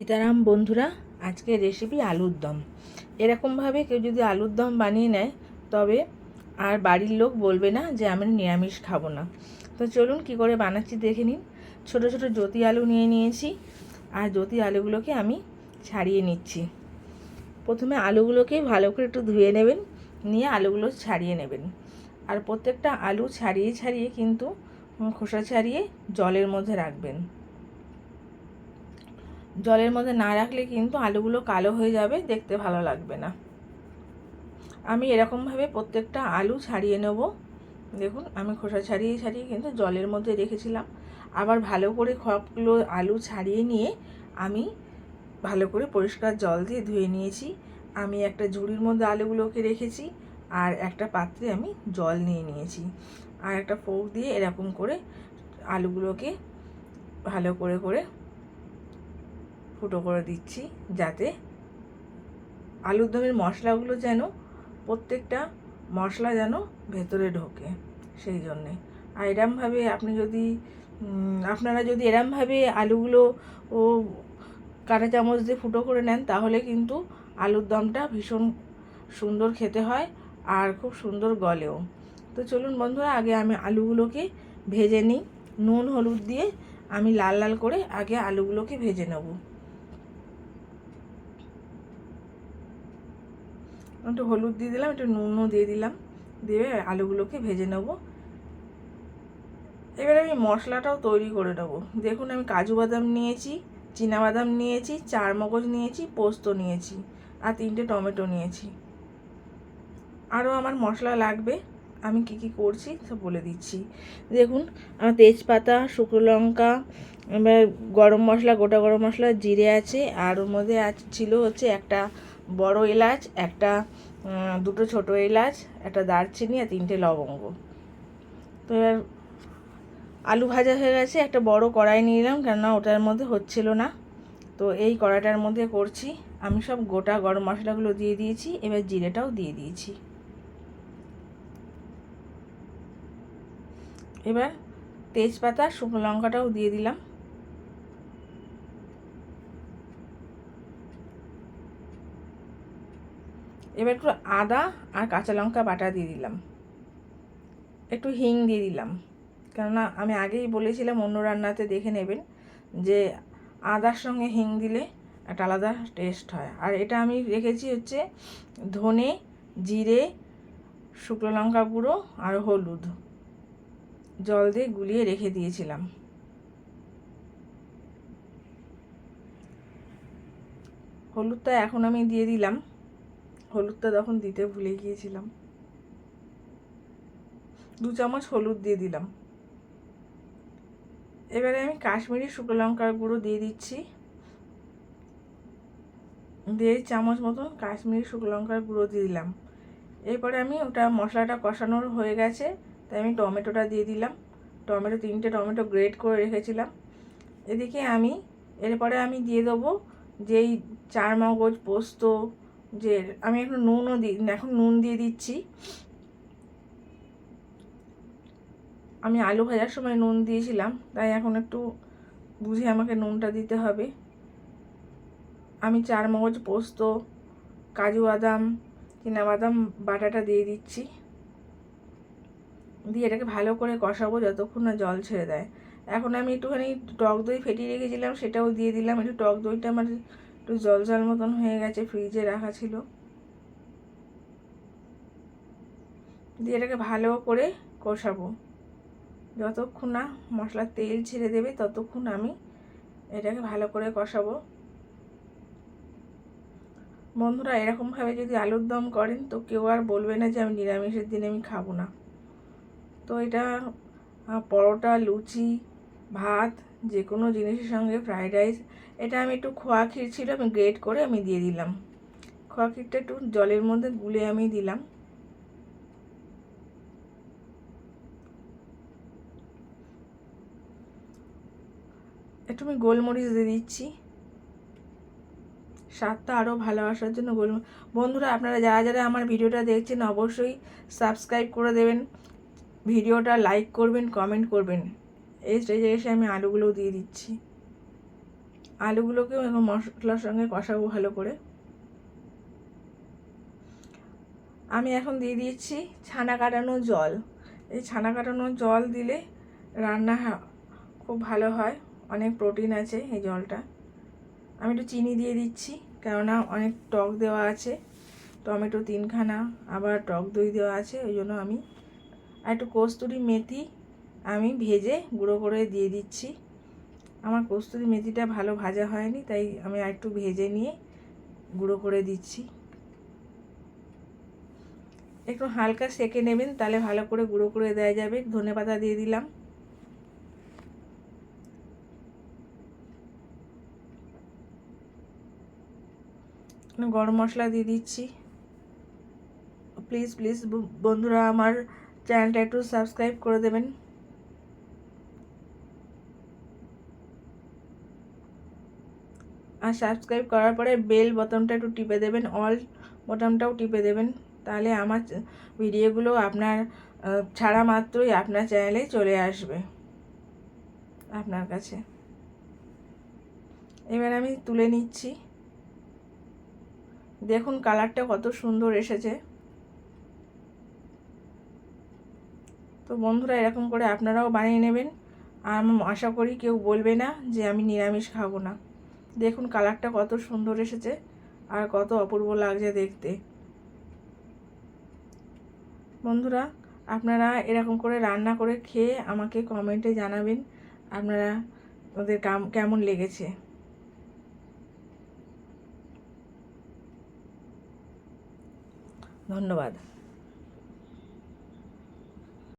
সীতারাম, বন্ধুরা, আজকে রেসিপি আলুর দম। এরকমভাবে কেউ যদি আলুর দম বানিয়ে নেয়, তবে আর বাড়ির লোক বলবে না যে আমি নিরামিষ খাব না। তো চলুন কি করে বানাচ্ছি দেখে নিন। ছোট ছোট জ্যোতি আলু নিয়ে নিয়েছি, আর জ্যোতি আলুগুলোকে আমি ছাড়িয়ে নিচ্ছি। প্রথমে আলুগুলোকে ভালো করে একটু ধুয়ে নেবেন, নিয়ে আলুগুলো ছাড়িয়ে নেবেন। আর প্রত্যেকটা আলু ছাড়িয়ে ছাড়িয়ে কিন্তু খোসা ছাড়িয়ে জলের মধ্যে রাখবেন। জলের মধ্যে না রাখলে কিন্তু আলুগুলো কালো হয়ে যাবে, দেখতে ভালো লাগবে না। আমি এরকমভাবে প্রত্যেকটা আলু ছাড়িয়ে নেব। দেখুন, আমি খোসা ছাড়িয়ে ছাড়িয়ে কিন্তু জলের মধ্যে রেখেছিলাম। আবার ভালো করে সবগুলো আলু ছাড়িয়ে নিয়ে আমি ভালো করে পরিষ্কার জল দিয়ে ধুয়ে নিয়েছি। আমি একটা ঝুড়ির মধ্যে আলুগুলোকে রেখেছি আর একটা পাত্রে আমি জল নিয়ে নিয়েছি। আর একটা ফোক দিয়ে এরকম করে আলুগুলোকে ভালো করে করে ফুটো করে দিচ্ছি যাতে আলুর দমের মশলাগুলো যেন প্রত্যেকটা মশলা যেন ভেতরে ঢোকে সেই জন্যে। আর এরমভাবে আপনি যদি আপনারা যদি এরমভাবে আলুগুলো ও কাঁটা চামচ দিয়ে ফুটো করে নেন, তাহলে কিন্তু আলুর দমটা ভীষণ সুন্দর খেতে হয় আর খুব সুন্দর গলেও। তো চলুন বন্ধুরা, আগে আমি আলুগুলোকে ভেজে নিই। নুন, হলুদ দিয়ে আমি লাল লাল করে আগে আলুগুলোকে ভেজে নেব। একটু হলুদ দিয়ে দিলাম, একটু নুনও দিয়ে দিলাম। দিয়ে আলুগুলোকে ভেজে নেব। এবার আমি মশলাটাও তৈরি করে নেব। দেখুন, আমি কাজু বাদাম নিয়েছি বাদাম নিয়েছি, চার মগজ নিয়েছি, পোস্ত নিয়েছি, আর তিনটে টমেটো নিয়েছি। আরও আমার মশলা লাগবে, আমি কি কি করছি সব বলে দিচ্ছি। দেখুন, আমার তেজপাতা, শুকনো লঙ্কা, এবার গরম মশলা, গোটা গরম মশলা, জিরে আছে, আর ওর মধ্যে ছিল হচ্ছে একটা বড় এলাচ, একটা দুটো ছোট এলাচ, একটা দারচিনি আর তিনটে লবঙ্গ। তো এবার আলু ভাজা হয়ে গেছে, একটা বড় কড়াই নিলাম, কেননা ওটার মধ্যে হচ্ছিল না। তো এই কড়াইটার মধ্যে করছি, আমি সব গোটা গরম মশলাগুলো দিয়ে দিয়েছি, এবার জিরেটাও দিয়ে দিয়েছি। এবার তেজপাতা, শুকনো লঙ্কাটাও দিয়ে দিলাম। এবার একটু আদা আর কাঁচা লঙ্কা বাটা দিয়ে দিলাম। একটু হিং দিয়ে দিলাম। কেননা আমি আগেই বলেছিলাম অন্য রান্নাতে দেখে নেবেন যে আদার সঙ্গে হিং দিলে একটা আলাদা টেস্ট হয়। আর এটা আমি রেখেছি হচ্ছে ধনে, জিরে, শুকনো লঙ্কা গুঁড়ো আর হলুদ। জল দিয়ে গুলিয়ে রেখে দিয়েছিলাম। হলুদটা এখন আমি দিয়ে দিলাম। হলুদটা তখন দিতে ভুলে গিয়েছিলাম। দু চামচ হলুদ দিয়ে দিলাম। এবারে আমি কাশ্মীরি শুকনো লঙ্কার গুঁড়ো দিয়ে দিচ্ছি। দেড় চামচ মতন কাশ্মীরি শুকনো লঙ্কার গুঁড়ো দিয়ে দিলাম। এরপরে আমি ওটা মশলাটা কষানোর হয়ে গেছে, তাই আমি টমেটোটা দিয়ে দিলাম। টমেটো, তিনটে টমেটো গ্রেট করে রেখেছিলাম। এদিকে আমি, এরপরে আমি দিয়ে দেবো যেই চার মগজ পোস্ত যে আমি এখন নুনও দিই এখন নুন দিয়ে দিচ্ছি। আমি আলু ভাজার সময় নুন দিয়েছিলাম, তাই এখন একটু বুঝে আমাকে নুনটা দিতে হবে। আমি চার মগজ পোস্ত, কাজু বাদাম বাদাম, বাটাটা দিয়ে দিচ্ছি। দিয়ে এটাকে ভালো করে কষাবো যতক্ষণ না জল ছেড়ে দেয়। এখন আমি একটুখানি টক দই ফেটিয়ে রেখেছিলাম, সেটাও দিয়ে দিলাম। একটু টক দইটা আমার একটু জল জল মতন হয়ে গেছে ফ্রিজে রাখা ছিল। দিয়ে এটাকে ভালো করে কষাবো। যতক্ষণ না মশলার তেল ছেড়ে দেবে, ততক্ষণ আমি এটাকে ভালো করে কষাবো। বন্ধুরা, এরকমভাবে যদি আলুর দম করেন, তো কেউ আর বলবে না যে আমি নিরামিষের দিনে আমি খাব না। তো এটা পরোটা, লুচি, ভাত যে কোনো জিনিসের সঙ্গে ফ্রাইড রাইস এটা আমি একটু খোয়া ক্ষীর ছিল, আমি গ্রেট করে আমি দিয়ে দিলাম। খোয়া ক্ষীরটা একটু জলের মধ্যে গুলে আমি দিলাম। একটু আমি গোলমরিচ দিয়ে দিচ্ছি। স্বাদটা আরও ভালো আসার জন্য গোল, বন্ধুরা আপনারা যারা যারা আমার ভিডিওটা দেখছেন, অবশ্যই সাবস্ক্রাইব করে দেবেন। ভিডিওটা লাইক করবেন কমেন্ট করবেন। এই স্টেজে এসে আমি আলুগুলোও দিয়ে দিচ্ছি। আলুগুলোকেও এখন মশলার সঙ্গে কষাবো ভালো করে। আমি এখন দিয়ে দিচ্ছি ছানা কাটানো জল। এই ছানা কাটানো জল দিলে রান্না খুব ভালো হয়। অনেক প্রোটিন আছে এই জলটা। আমি একটু চিনি দিয়ে দিচ্ছি, কেননা অনেক টক দেওয়া আছে। টমেটো তিনখানা, আবার টক দই দেওয়া আছে, ওই জন্য আমি আর একটু কস্তুরি মেথি আমি ভেজে গুঁড়ো করে দিয়ে দিচ্ছি। আমার কস্তুরি মেথিটা ভালো ভাজা হয়নি, তাই আমি একটু ভেজে নিয়ে গুঁড়ো করে দিচ্ছি। একটু হালকা সেকে নেবেন, তাহলে ভালো করে গুঁড়ো করে দেওয়া যাবে। ধনে পাতা দিয়ে দিলাম। গরম মশলা দিয়ে দিচ্ছি। প্লিজ প্লিজ, বন্ধুরা, আমার চ্যানেলটা একটু সাবস্ক্রাইব করে দেবেন। আর সাবস্ক্রাইব করার পরে বেল বোতামটা একটু টিপে দেবেন অল বোতামটাও টিপে দেবেন। তাহলে আমার ভিডিওগুলো আপনার ছাড়া মাত্রই আপনার চ্যানেলে চলে আসবে। আপনার কাছে। এবার আমি তুলে নিচ্ছি। দেখুন কালারটা কত সুন্দর এসেছে। তো বন্ধুরা, এরকম করে আপনারাও বানিয়ে নেবেন। আর আশা করি কেউ বলবে না যে আমি নিরামিষ খাব না। দেখুন কালারটা কত সুন্দর এসেছে আর কত অপূর্ব লাগছে দেখতে। বন্ধুরা, আপনারা এরকম করে রান্না করে খেয়ে আমাকে কমেন্টে জানাবেন আপনারা ওদের কাম- কেমন লেগেছে। ধন্যবাদ।